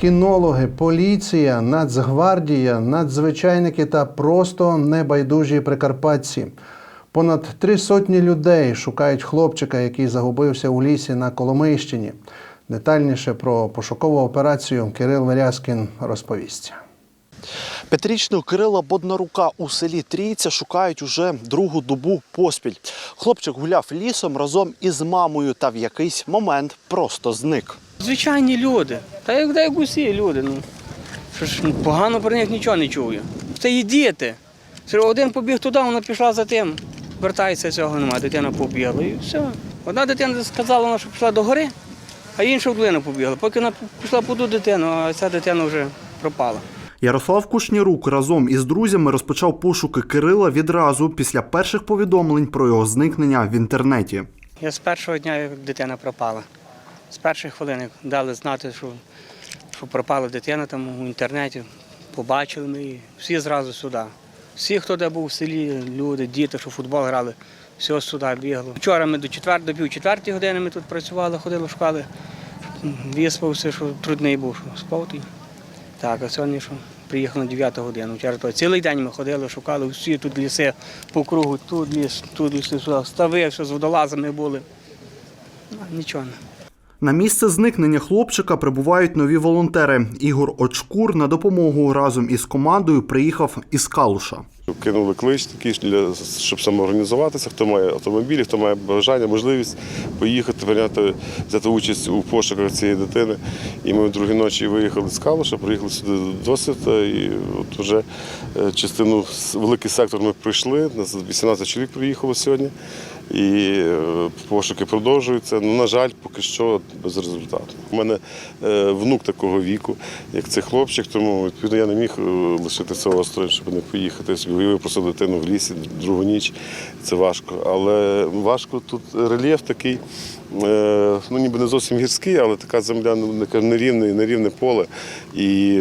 кінологи, поліція, Нацгвардія, надзвичайники та просто небайдужі прикарпатці. Понад три сотні людей шукають хлопчика, який загубився у лісі на Коломийщині. Детальніше про пошукову операцію Кирил Верязкін розповість. П'ятирічного Кирила Боднарука у селі Трійця шукають уже другу добу поспіль. Хлопчик гуляв лісом разом із мамою та в якийсь момент просто зник. Звичайні люди. Та як, як усі люди. Ну. Що ж, ну, погано про них нічого не чую. Це і діти. Один побіг туди, вона пішла за тим. Вертається цього немає, дитина побігла і все. Одна дитина сказала, що пішла до гори, а інша в долину побігла. Поки вона пішла по ту дитину, а ця дитина вже пропала. Ярослав Кушнірук разом із друзями розпочав пошуки Кирила відразу після перших повідомлень про його зникнення в інтернеті. Я з першого дня, як дитина пропала. З перших хвилин дали знати, що, що пропала дитина там у інтернеті. Побачили ми її. Всі зразу сюди. Всі, хто де був в селі, люди, діти, що футбол грали, все сюди бігло. Вчора ми до четвер, до пів четвертої години ми тут працювали, ходили, шукали. Виспався, що трудний був, що спав. Так, а сьогодні що приїхав на 9 годину. Вчора цілий день ми ходили, шукали всі тут ліси по кругу, тут ліс, тут ліс. Стави, все з водолазами були. Ну, Нічого не. На місце зникнення хлопчика прибувають нові волонтери. Ігор Очкур на допомогу разом із командою приїхав із Калуша. Кинули клич такий, щоб самоорганізуватися, хто має автомобілі, хто має бажання, можливість поїхати, прийняти, взяти участь у пошуках цієї дитини. І ми в другій ночі виїхали з Калуша, приїхали сюди до Свята, і от вже е, частину, великий сектор ми пройшли, нас 18 чоловік приїхало сьогодні. І е, пошуки продовжуються. Ну, на жаль, поки що без результату. У мене е, внук такого віку, як цей хлопчик, тому відповідно я не міг лишити цього острою, щоб не поїхати. Собі уявив просто дитину в лісі другу ніч. Це важко. Але важко тут рельєф такий, е, ну ніби не зовсім гірський, але така земля ну, нерівне, нерівне поле. І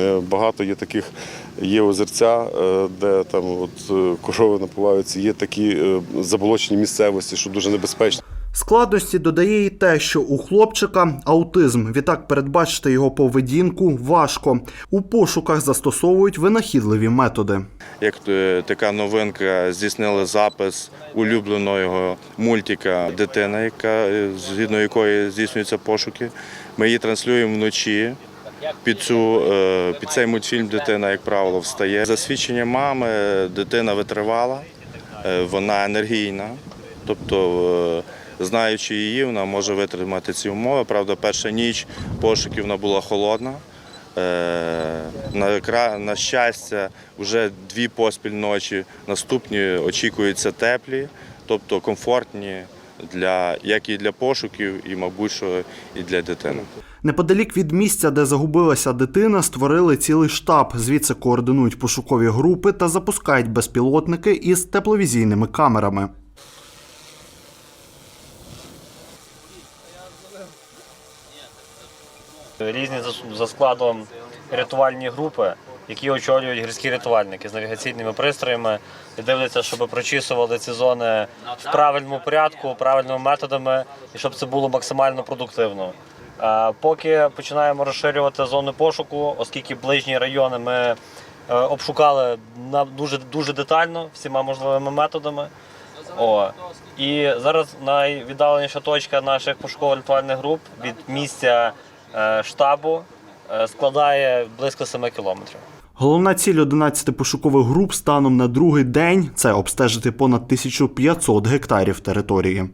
е, багато є таких. Є озерця, е, де там от е, корови напиваються, є такі е, заболочені місцевості, що дуже небезпечно. Складності додає і те, що у хлопчика аутизм. Відтак передбачити його поведінку важко. У пошуках застосовують винахідливі методи. як е, така новинка здійснили запис улюбленого мультика дитина, яка е, згідно якої здійснюються пошуки. Ми її транслюємо вночі. Під цю е, під цей мультфільм дитина, як правило, встає. За свідченням мами, дитина витривала, вона енергійна, тобто. Знаючи її, вона може витримати ці умови. Правда, перша ніч пошуків вона була холодна. Е, на щастя, вже дві поспіль ночі. Наступні очікуються теплі, тобто комфортні для як і для пошуків, і, мабуть, що і для дитини. Неподалік від місця, де загубилася дитина, створили цілий штаб. Звідси координують пошукові групи та запускають безпілотники із тепловізійними камерами. Різні за- складом рятувальні групи, які очолюють гірські рятувальники з навігаційними пристроями і дивляться, щоб прочісували ці зони в правильному порядку, правильними методами і щоб це було максимально продуктивно. Поки починаємо розширювати зони пошуку, оскільки ближні райони ми е, обшукали дуже дуже детально всіма можливими методами. О. І зараз найвіддаленіша точка наших пошуково-рятувальних груп від місця штабу е, складає близько 7 кілометрів. Головна ціль 11 пошукових груп станом на другий день це обстежити понад 1500 гектарів території.